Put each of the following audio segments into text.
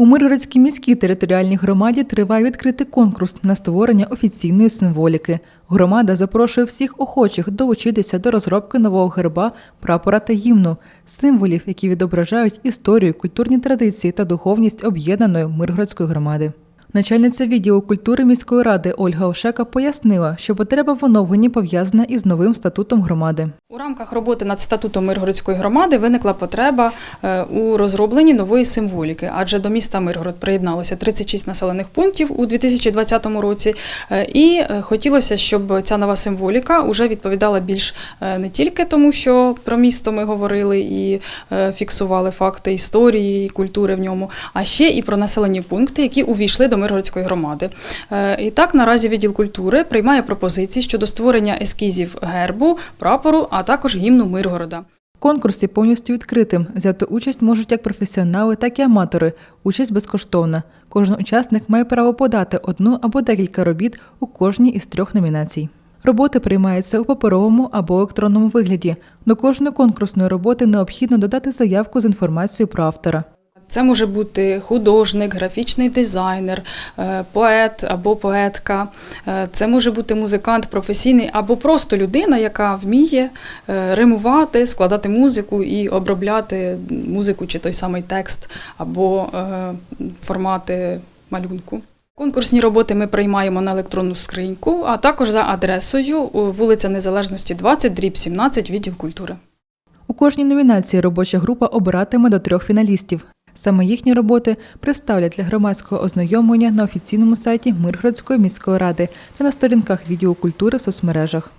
У Миргородській міській територіальній громаді триває відкритий конкурс на створення офіційної символіки. Громада запрошує всіх охочих долучитися до розробки нового герба, прапора та гімну, символів, які відображають історію, культурні традиції та духовність об'єднаної Миргородської громади. Начальниця відділу культури міської ради Ольга Ошека пояснила, що потреба в оновленні пов'язана із новим статутом громади. У рамках роботи над статутом Миргородської громади виникла потреба е, у розробленні нової символіки, адже до міста Миргород приєдналося 36 населених пунктів у 2020 році. е, І е, хотілося, щоб ця нова символіка вже відповідала більш не тільки тому, що про місто ми говорили і фіксували факти історії культури в ньому, а ще і про населені пункти, які увійшли до Миргородської громади. Е, І так наразі відділ культури приймає пропозиції щодо створення ескізів гербу, прапору, а також гімну Миргорода. Конкурс є повністю відкритим. Взяти участь можуть як професіонали, так і аматори. Участь безкоштовна. Кожен учасник має право подати одну або декілька робіт у кожній із трьох номінацій. Роботи приймаються у паперовому або електронному вигляді. До кожної конкурсної роботи необхідно додати заявку з інформацією про автора. Це може бути художник, графічний дизайнер, е, поет або поетка. Е, Це може бути музикант професійний або просто людина, яка вміє е, римувати, складати музику і обробляти музику чи той самий текст або формати малюнку. Конкурсні роботи ми приймаємо на електронну скриньку, а також за адресою вулиця Незалежності 20, дріб 17, відділ культури. У кожній номінації робоча група обиратиме до трьох фіналістів. Саме їхні роботи представлять для громадського ознайомлення на офіційному сайті Миргородської міської ради та на сторінках відділу культури в соцмережах.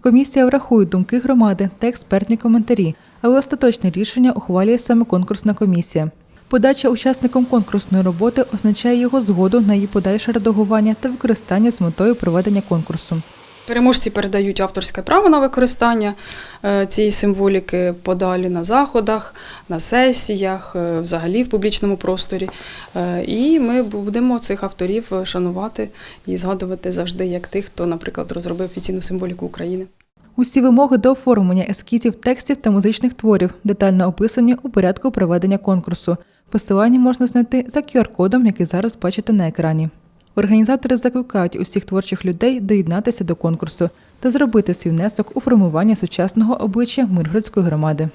Комісія врахує думки громади та експертні коментарі, але остаточне рішення ухвалює саме конкурсна комісія. Подача учасникам конкурсної роботи означає його згоду на її подальше редагування та використання з метою проведення конкурсу. Переможці передають авторське право на використання е, цієї символіки подалі на заходах, на сесіях, е, взагалі в публічному просторі. Е, І ми будемо цих авторів шанувати і згадувати завжди як тих, хто, наприклад, розробив офіційну символіку України. Усі вимоги до оформлення ескізів, текстів та музичних творів детально описані у порядку проведення конкурсу. Посилання можна знайти за QR-кодом, який зараз бачите на екрані. Організатори закликають усіх творчих людей доєднатися до конкурсу та зробити свій внесок у формування сучасного обличчя Миргородської громади.